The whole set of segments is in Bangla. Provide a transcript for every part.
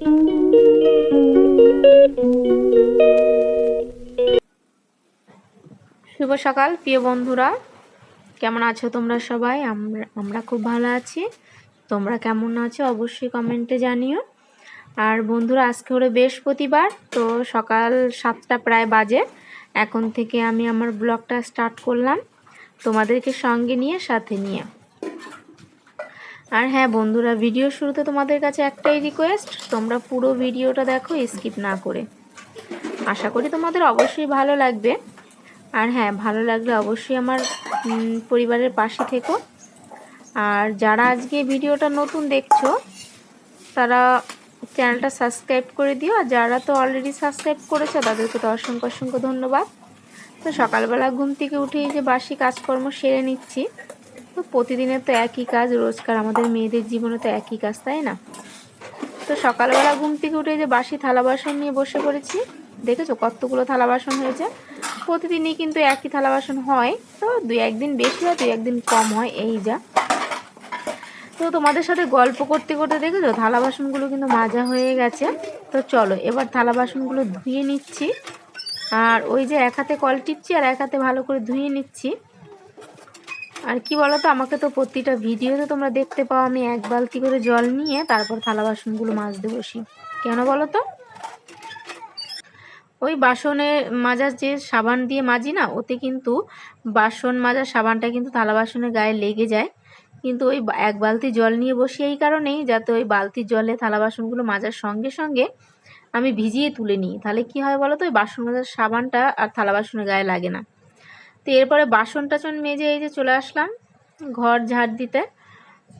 শুভ সকাল, প্রিয় বন্ধুরা। কেমন আছো তোমরা সবাই? আমরা আমরা খুব ভালো আছি। তোমরা কেমন আছো অবশ্যই কমেন্টে জানিও। আর বন্ধুরা, আজকে হলো বৃহস্পতিবার, তো সকাল সাতটা প্রায় বাজে। এখন থেকে আমি আমার ব্লগটা স্টার্ট করলাম। তোমাদেরকে সঙ্গে নিয়ে, সাথে নিয়ে। আর হ্যাঁ বন্ধুরা ভিডিও শুরুতে তোমাদের কাছে একটাই রিকোয়েস্ট তোমরা পুরো ভিডিওটা দেখো স্কিপ না করে। আশা করি তোমাদের অবশ্যই ভালো লাগবে। আর হ্যাঁ ভালো লাগলে অবশ্যই আমার পরিবারের পাশে থেকো। আর যারা আজকে ভিডিওটা নতুন দেখছ, তারা চ্যানেলটা সাবস্ক্রাইব করে দিও। আর যারা তো অলরেডি সাবস্ক্রাইব করেছে, তাদেরকে তো অসংখ্য অসংখ্য ধন্যবাদ। তো সকালবেলা ঘুম থেকে উঠে যে বাসি কাজকর্ম সেরে নিচ্ছি। তো প্রতিদিনের তো একই কাজ, রোজকার আমাদের মেয়েদের জীবনে তো একই কাজ, তাই না? তো সকালবেলা ঘুম থেকে উঠে যে বাসি থালা বাসন নিয়ে বসে পড়েছি, দেখেছ কতগুলো থালা বাসন হয়েছে? প্রতিদিনই কিন্তু একই থালা বাসন হয়, তো দুই একদিন বেশি হয়, দুই একদিন কম হয়, এই যা। তো তোমাদের সাথে গল্প করতে করতে দেখেছ, থালা বাসনগুলো কিন্তু মাজা হয়ে গেছে। তো চলো, এবার থালা বাসনগুলো ধুয়ে নিচ্ছি। আর ওই যে এক হাতে কল টিপছি আর এক হাতে ভালো করে ধুয়ে নিচ্ছি। আর কি বলো তো আমাকে তো প্রতিটা ভিডিওতে তোমরা দেখতে পাও আমি এক বালতি করে জল নিয়ে তারপর থালা বাসনগুলো মাজতে বসি। কেন বলো তো ওই বাসনে মাজার যে সাবান দিয়ে মাজি না, ওতে কিন্তু বাসন মাজার সাবানটা কিন্তু থালা বাসনের গায়ে লেগে যায়। কিন্তু ওই এক বালতি জল নিয়ে বসি এই কারণেই, যাতে ওই বালতির জলে থালা বাসনগুলো মাজার সঙ্গে সঙ্গে আমি ভিজিয়ে তুলে নিই। তাহলে কি হয় বলো তো ওই বাসন মাজার সাবানটা আর থালা বাসনের গায়ে লাগে না। তো এরপরে বাসন টাসন মেজে এই যে চলে আসলাম, ঘর ঝাড় দিতে।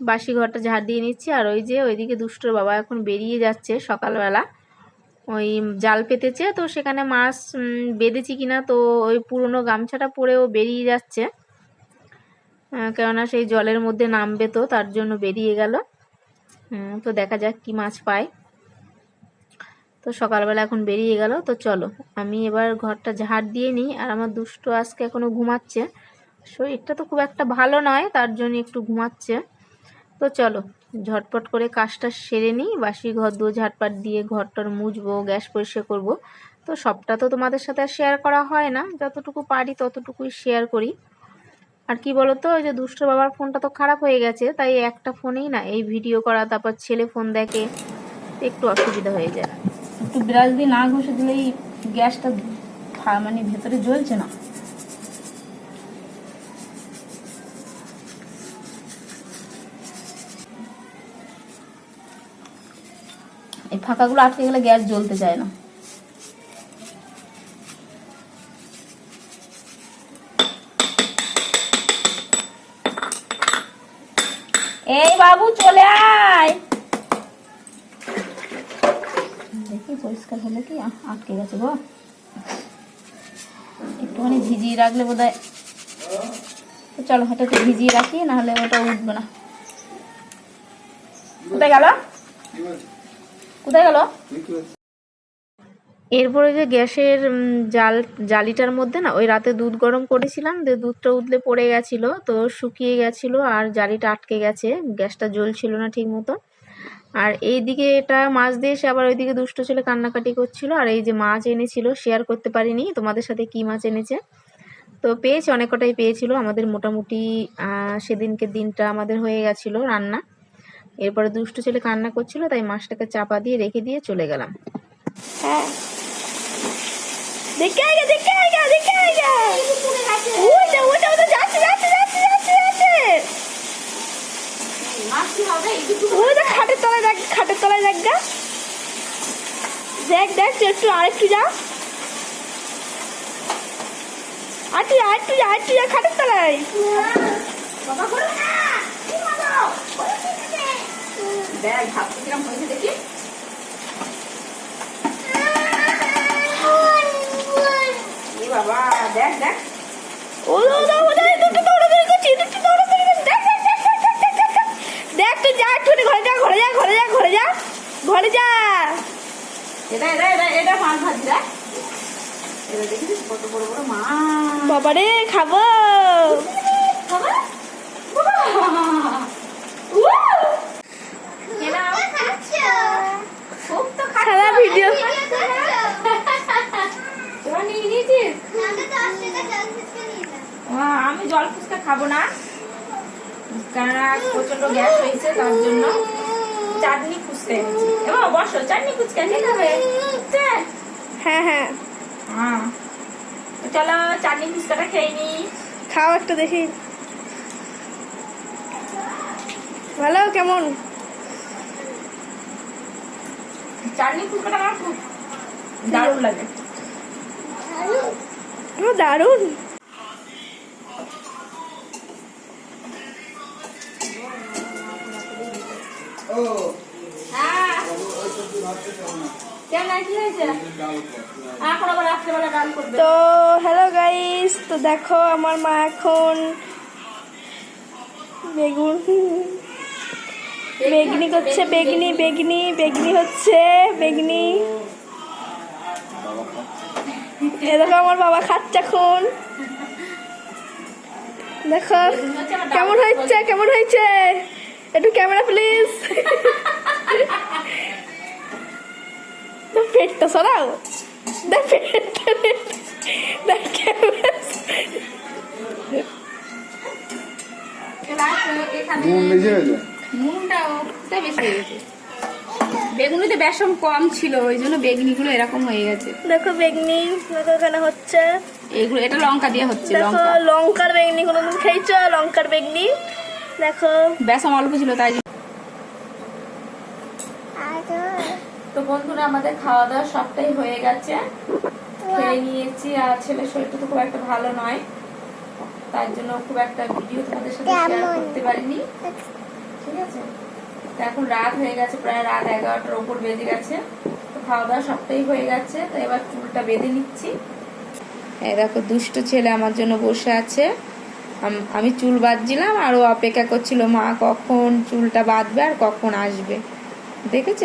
বাসি ঘরটা ঝাড় দিয়ে নিচ্ছি, আর ওই যে ওইদিকে দুষ্টর বাবা এখন বেরিয়ে যাচ্ছে সকালবেলা। ওই জাল পেতেছে, তো সেখানে মাছ বেঁধেছি কিনা, তো ওই পুরনো গামছাটা পরেও বেরিয়ে যাচ্ছে। কেননা সেই জলের মধ্যে নামবে তো, তার জন্য বেরিয়ে গেল। তো দেখা যাক কি মাছ পায়। তো সকালবেলা এখন বেরিয়ে গেল। তো চলো, আমি এবার ঘরটা ঝাড় দিয়ে নিই আর আমার দুষ্ট আজকে এখনও ঘুমাচ্ছে। শরীরটা তো খুব একটা ভালো নয়, তার জন্য একটু ঘুমাচ্ছে। তো চলো, ঝটপট করে কাজটা সেরে নিই। বাসি ঘর দুয়ো ঝাটপাট দিয়ে ঘরটার মুছবো, গ্যাস পরিষ্কার করব। তো সবটা তো তোমাদের সাথে আর শেয়ার করা হয় না। যতটুকু পারি ততটুকুই শেয়ার করি। আর কি বলতো, ওই যে দুষ্ট বাবার ফোনটা তো খারাপ হয়ে গেছে, তাই একটা ফোনেই না, এই ভিডিও করা, তারপর ছেলে ফোন দেখে, একটু অসুবিধা হয়ে যায়। একটু ব্রাশ দিয়ে না ঘষে দিলেই গ্যাসটা মানে ভেতরে জ্বলছে না। এই ফাঁকাগুলো আটকে গেলে গ্যাস জ্বলতে চায় না এই বাবু চলে আয় দেখি পরিষ্কার হলে কি আটকে গেছে গো? একটুখানি ভিজিয়ে রাখলে বোধ হয় চলো হয়তো একটু ভিজিয়ে রাখি, নাহলে ওটা উঠবে না। কোথায় গেল? কোথায় গেল? এরপরে যে গ্যাসের জাল, জালিটার মধ্যে না, ওই রাতে দুধ গরম করেছিলাম যে দুধটা উতলে পড়ে গেছিল, তো শুকিয়ে গেছিল, আর জালিটা আটকে গেছে, গ্যাসটা জ্বলছিল না ঠিক মতো আর এইদিকে এটা মাছ দিয়ে এসে আবার ওইদিকে দুষ্ট ছেলে কান্নাকাটি করছিল আর এই যে মাছ এনেছিল শেয়ার করতে পারিনি তোমাদের সাথে কি মাছ এনেছে? তো পেয়েছে অনেক কটাই পেয়েছিল আমাদের মোটামুটি সেদিনকে দিনটা আমাদের হয়ে গেছিল রান্না। এরপরে দুষ্ট ছেলে কান্না করছিল তাই মাছটাকে চাপা দিয়ে রেখে দিয়ে চলে গেলাম। হ্যাঁ। দেখে দেখে দেখে আগে ওইটা ওইটা ওইটা যাচ্ছে যাচ্ছে যাচ্ছে যাচ্ছে যাচ্ছে খাটের তলায় দেখ, খাটের তলায় দেখ গা। দেখ দেখ একটু, আরেকটু যা। আরেকটু যা আরেকটু যা আরেকটু যা খাটের তলায়। দেখ দেখি। ও ও টুনি ঘরে যা ঘরে যা ঘরে যা ঘরে যা ঘরে যা। এটা এটা এটা এটা মাছ ভাজি দেখ। বাবারে খাব। সারা ভিডিও। আমি জল ফুচকা খাব না। কেননা প্রচণ্ড গ্যাস হয়েছে তার জন্য চাটনি এনেছি। এবার বসো চাটনি ফুচকা খেতে হবে। হ্যাঁ হ্যাঁ। হ্যাঁ। চলো চাটনি ফুচকাটা খেয়ে নি। খাও একটা দেখি। ভালো কেমন? চাটনি ফুচকাটা আমার খুব দারুণ লাগে। দারুণ। তো হ্যালো গাইস তো দেখো আমার মা এখন বেগুন বেগনি করছে বেগনি বেগনি বেগনি হচ্ছে বেগনি। দেখো আমার বাবা খাচ্ছে এখন। দেখো কেমন হয়েছে কেমন হয়েছে? একটু ক্যামেরা প্লিজ গেছে বেগুনিতে বেসন কম ছিল ওই জন্য বেগুনিগুলো এরকম হয়ে গেছে। দেখো বেগনি দেখো এখানে হচ্ছে। এগুলো এটা লঙ্কা দিয়ে হচ্ছে দেখো লঙ্কার বেগনি কোনোদিন খেয়েছো? লঙ্কার বেগনি। দেখো। বেসন অল্প ছিল তাই। তো বন্ধুরা আমাদের খাওয়া দাওয়া সবটাই হয়ে গেছে। খেয়ে নিয়েছি আর ছেলের শরীরটা তো খুব একটা ভালো নয়। তার জন্য খুব একটা ভিডিও তোমাদের সাথে শেয়ার করতে পারিনি। ঠিক আছে? তো এখন রাত হয়ে গেছে প্রায় রাত এগারোটার ওপর বেজে গেছে। তো খাওয়া দাওয়া সবটাই হয়ে গেছে তো এবার চুলটা বেঁধে নিচ্ছি। এই দেখো দুষ্ট ছেলে আমার জন্য বসে আছে। আমি চুল বাঁধছিলাম আর ও অপেক্ষা করছিল মা কখন চুলটা বাঁধবে আর কখন আসবে? দেখেছ?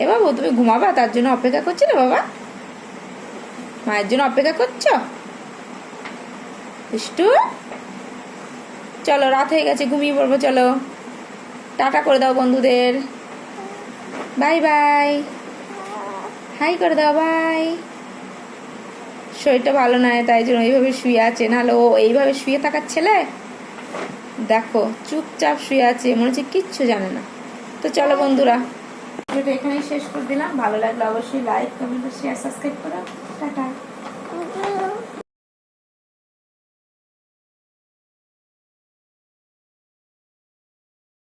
এ বাবু, তুমি ঘুমাবা? তার জন্য অপেক্ষা করছিলে বাবা? মায়ের জন্য অপেক্ষা করছ? দুষ্টু? চলো, রাত হয়ে গেছে, ঘুমিয়ে পড়ব, চলো। টাটা করে দাও বন্ধুদের। Bye bye. হাই করে দাও, বাই। শরীরটা ভালো নয়, তাই জন্য এইভাবে শুয়ে আছে। নাহলে ও এইভাবে শুয়ে থাকার ছেলে? দেখো, চুপচাপ শুয়ে আছে, মনে হচ্ছে কিচ্ছু জানে না। তো চলো বন্ধুরা। ভিডিওটা এখানেই শেষ করে দিলাম। ভালো লাগলে অবশ্যই লাইক কমেন্ট শেয়ার সাবস্ক্রাইব করো। টাটা।